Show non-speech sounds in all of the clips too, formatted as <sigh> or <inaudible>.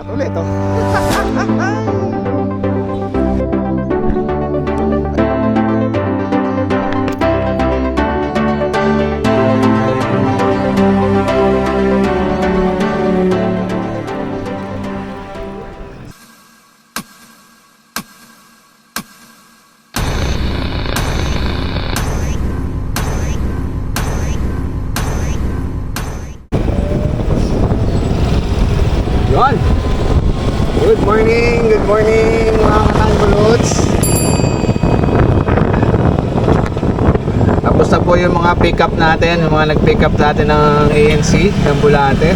Angat <laughs> Good morning, good morning mga kakanbuluts. Tapos na po yung mga pick up natin, yung mga nag-pick up natin ng ANC, ng Bulate.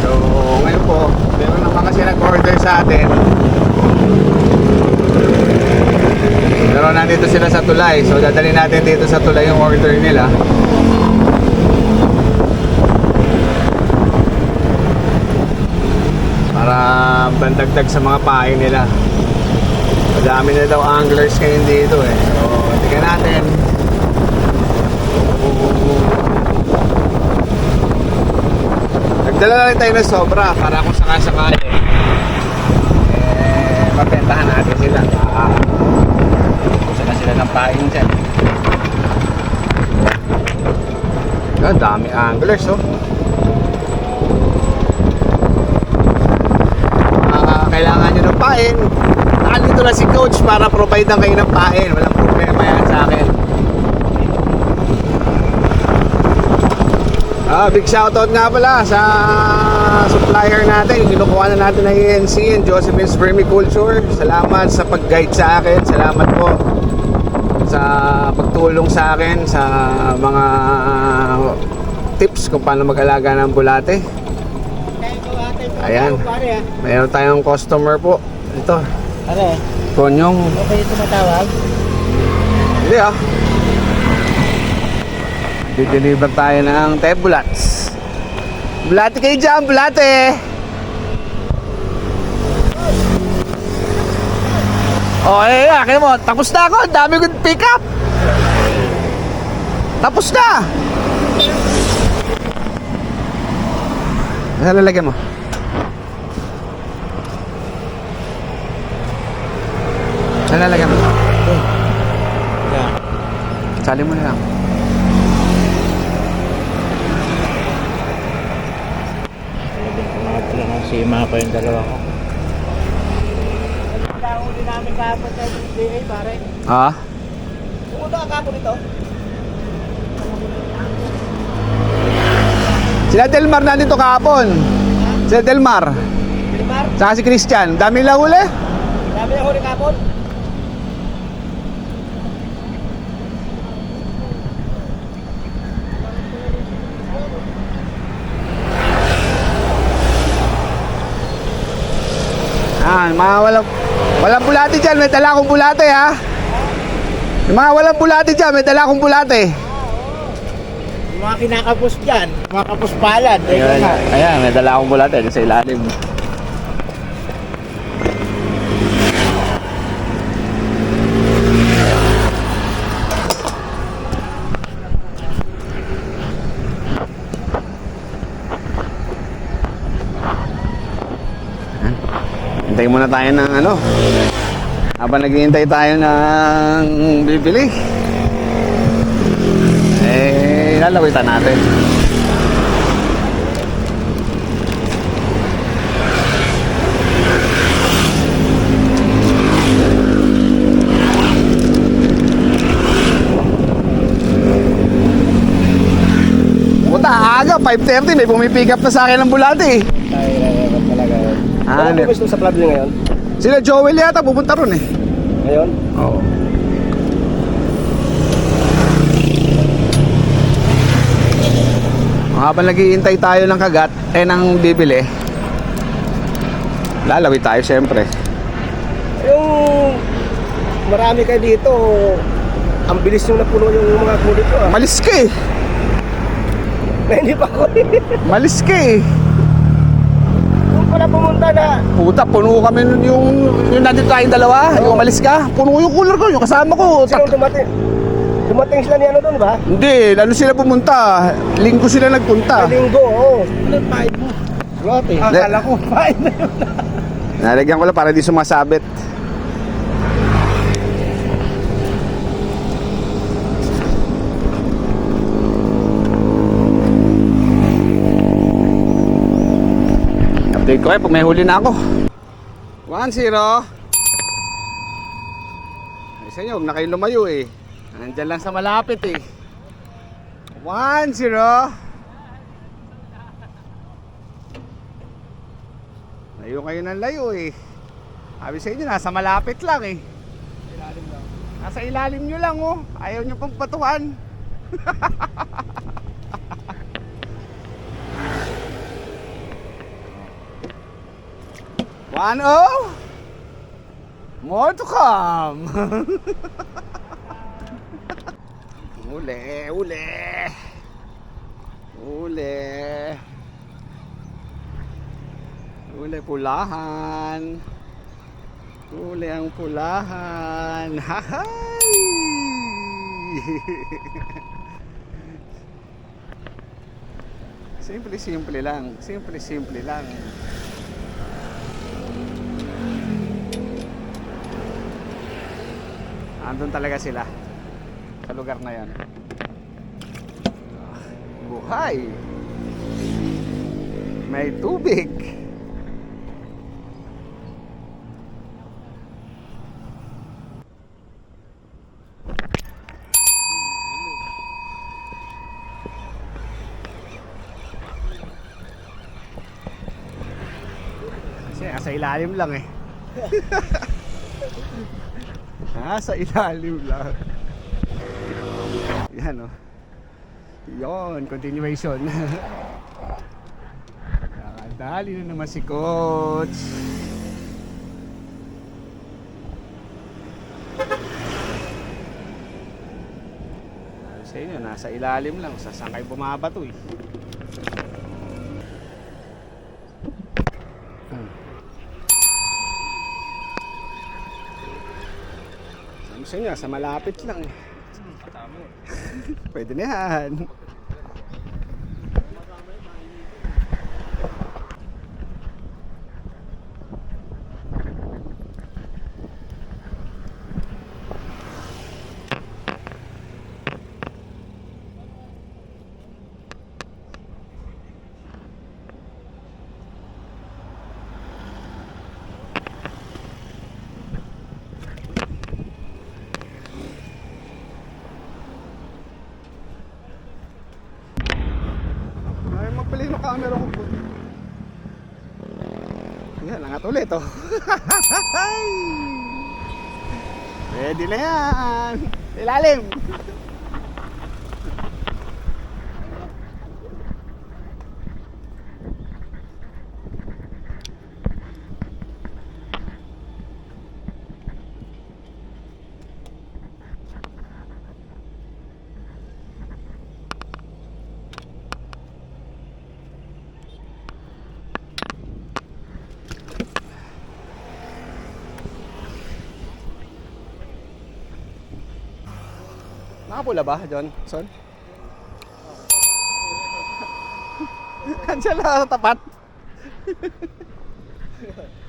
So, ngayon po, meron naman kasi nag-order sa atin. Pero nandito sila sa tulay, so dadali natin dito sa tulay yung order nila. Para bandagdag sa mga pain nila. Madami na daw anglers ngayon dito eh. So, tingnan natin. Nagdala na rin tayo ng sobra para kung sakasakali. Eh, mapentahan natin sila. Ah, Kusa na sila ng pain dyan. Ah, dami anglers oh. Ah, kailangan nyo ng pain, nandito na si coach para provide lang kayo ng pain. Walang problema yan sa akin. Ah, big shoutout nga pala sa supplier natin. Yung kinukuha na natin ng ANC and Josephine's Vermiculture. Salamat sa pag-guide sa akin. Salamat po sa pagtulong sa akin sa mga tips kung paano mag-alaga ng bulate. Ayan. Mayroon tayong customer po. Ito, Ano? Konyong. Okay yung tumatawag? Hindi ah. Dideliver tayo ng tebulats. Bulate kayo dyan, bulate! Oh, eh, akin mo. Tapos na ako. Dami kong pick up. Tapos na. Ano lalagyan mo? Ano lalagyan mo? Yeah. Sali mo na lang. Kumapit lang ang sima pa yung dalawa ko. Nakahuli namin kahapon sa DA, pare. Ah? Pumunta ka kahapon ito? Sila Delmar nandito kahapon. Sila Delmar. Bilmar? Saka si Christian. Dami lang huli. Dami na huli kahapon? Ah, mga walang walang bulate dyan. May dala akong bulate ha. Yung mga walang bulate dyan. May dala akong bulate. Yung mga kinakapos dyan, mga kapos palad. Ayan, ayan, may dala akong bulate sa ilalim. Muna tayo ng ano. Habang naghihintay tayo ng bibili. Eh, lalawitan natin. Puta, aga, 5.30, may pumipick up na sa akin ng bulate eh. Ay, talaga yun. Ah, Ano ano? gusto sa club niyo ngayon? Sila Joel yata, pupunta ron eh. Ngayon? Oo. Habang naghihintay tayo ng kagat, eh nang bibili, lalawit tayo siyempre. Yung marami kayo dito, ang bilis yung napuno yung mga kulit ko ah. Malis ka eh. Hindi pa ako <laughs> Malis ka eh. Yung pala pumunta na, Puta, puno kami nun yung, yung nandito tayong dalawa, yung umalis ka. Puno yung cooler ko, yung kasama ko. sino Tat- dumating? Dumating sila ni ano doon ba? Hindi, lalo sila pumunta. Linggo sila nagpunta. Sa linggo, oo. Ano pa mo? Lote. Akala ko, pain na yun. Nalagyan ko lang para di sumasabit. Update ko eh pag may huli na ako. 1-0. Ay sa inyo, huwag na kayo lumayo eh. Nandyan lang sa malapit eh. 1-0. Layo kayo ng layo eh. Sabi sa inyo, nasa malapit lang eh. Ilalim lang. Nasa ilalim nyo lang oh. Ayaw nyo pang patuhan. <laughs> One oh. More to come. <laughs> uli, uli. Uli. Uli pulahan. Uli ang pulahan. <laughs> Hahay! <laughs> simple, simple lang. Simple, simple lang. Andun talaga sila. Sa lugar na yan. Buhay! May tubig! Kasi nasa ilalim lang eh. <laughs> nasa ilalim lang. Yan oh. Yon, continuation. Nakadali na naman si Coach. Sabi Sa inyo, nasa ilalim lang. Sa saan kayo bumabato eh. Sa inyo, sa malapit lang eh. <laughs> Pwede na yan. Ay, magpili ng camera ko po. Yan, angat ulit oh. <laughs> Ready na yan. Ilalim. Nakapula ba, John? Son? <laughs> Andiyan lang tapat. <laughs>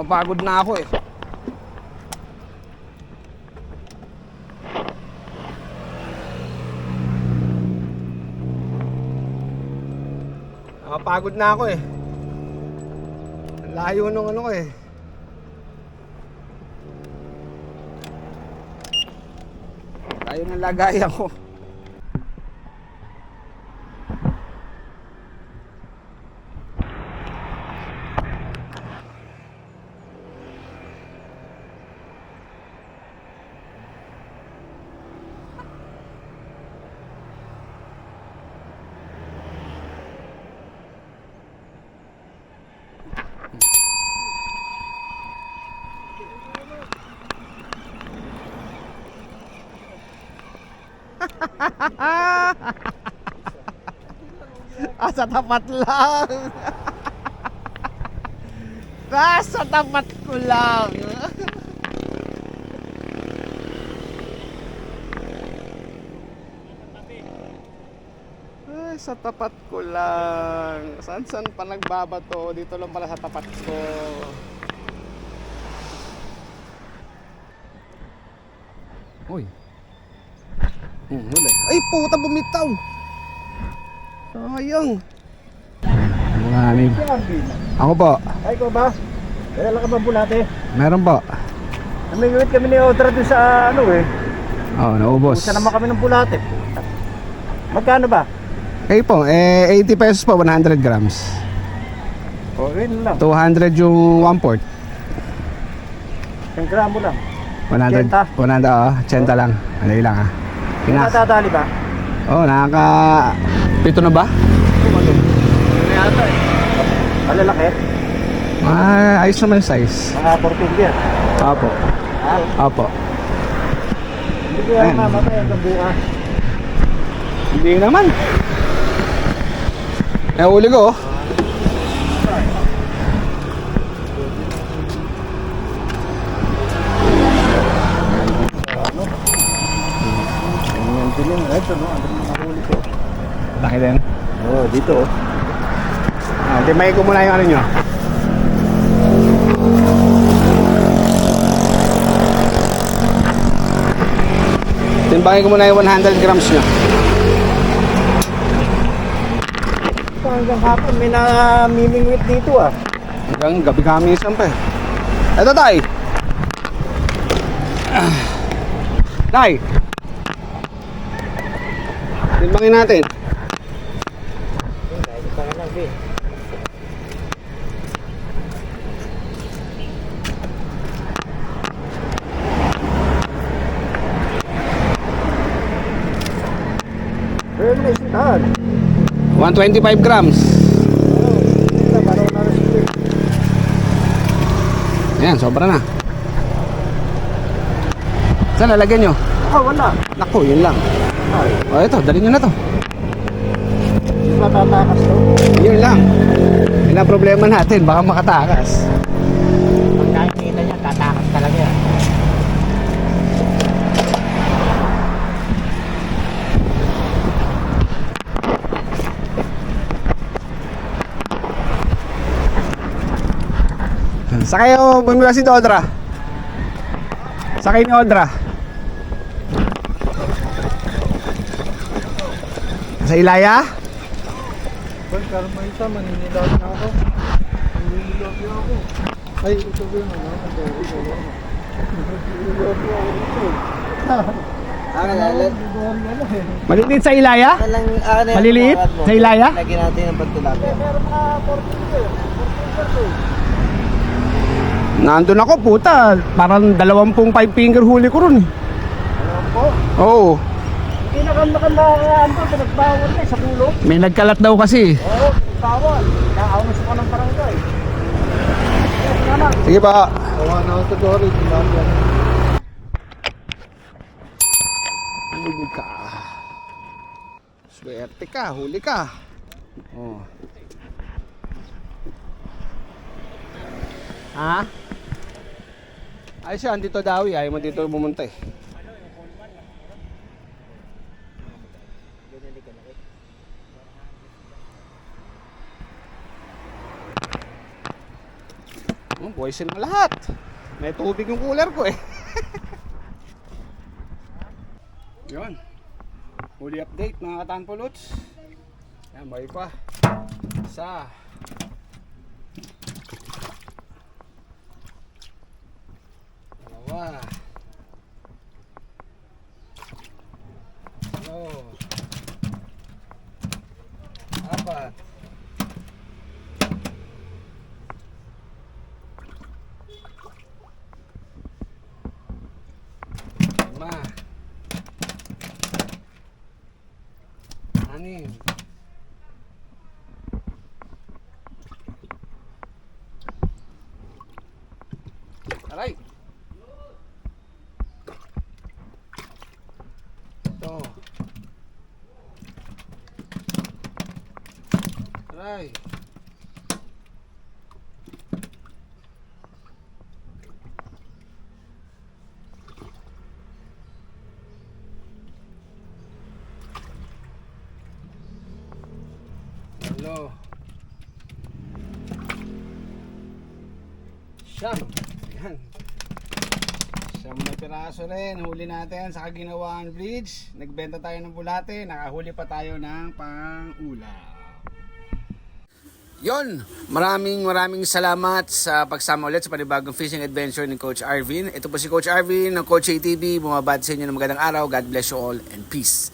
Ako pagod na ako eh. Nakapagod na ako eh. Layo nung ano ko eh. Layo ng lagayan ko. Ah, sa tapat lang. ah, tapat ko lang. Sa tapat ko lang. San san pa nagbabato? Dito lang pala sa tapat ko. Hmm, huli. Ay, puta bumitaw. Sayang. Mga anim. Ako po. Ay, ko ba? Kaya lang ka ba bulate? Meron po. Namingwit kami ni Otra doon sa ano eh. Oh, naubos. Usa naman kami ng bulate. Magkano ba? Kayo po, eh, 80 pesos po, 100 grams. O, yun lang. 200 yung 1 port. 10 gramo lang. 100, 80? 100, oo, 80 lang. Ano lang ha. Pinas. Natatali ba? Oh, nakaka... Pito na ba? Ano yata eh. Malalaki? Ah, ayos naman yung size. Mga 14 yan. Apo. Ah, Apo. hindi ko yan mamatay hanggang bukas. Hindi naman. Eh, uli ko. oh. Ganyan din yung ito, no? Ano yung nahuli ko? Laki din. Oo, oh, dito oh. Ah, timay ko muna yung ano nyo. Timbangin ko muna yung 100 grams nyo. Ito hanggang hapon may namimingwit dito ah. Hanggang gabi kami isang pa eh. Eto tay. Ah. Tay. Timbangin natin. Kahit isa ka lang, eh. Pero mo na isang daan. 125 grams. Ayan, sobra na. Saan lalagyan nyo? Ah, wala. Naku, yun lang. Ay, O ito, dali nyo na to. matatakas to. Yun lang. Yun ang problema natin, baka makatakas. Pag nakikita niya, tatakas talaga yan. Sakay o bumila si Dodra. Sakay ni Odra. Sa Ilaya? Boy, karma isa, maninilaw na ako. Maninilaw na ako. Ay, ito ba yung ano? Maninilaw na ako ito. Ah, kalalat. Maliliit sa Ilaya? Alang, ano Maliliit? Sa Ilaya? Lagyan natin ng pagtulapin. Meron mga 14. 14. Nandun ako, puta. Parang dalawampung five finger huli ko ron eh. Alam po, Oo. Na kami nakandaan po, pinagbawal na eh, sa kulong. May nagkalat daw kasi. Oo, bawal. Nakaunos ko ng barangay. Sige pa. Kawa na ako sa Dory. Huli ka. Swerte ka, huli ka. Oh. Ha? Ay siya, andito daw eh. Ayaw mo dito bumunta eh. Boys na lahat. May tubig yung cooler ko eh. <laughs> Yun. Huli update mga katanpolots. Yan, may pa. Isa. Dalawa. Tatlo. Apat. Lima. Anim. Aray. Ito. Aray. Hello. Siyam. Yan. Siyam na piraso rin. Huli natin sa Kaginawaan Bridge. Nagbenta tayo ng bulate. Nakahuli pa tayo ng pang-ulam. Yon, maraming maraming salamat sa pagsama ulit sa panibagong fishing adventure ni Coach Arvin. Ito po si Coach Arvin ng Coach ATV. Bumabad sa inyo ng magandang araw. God bless you all and peace.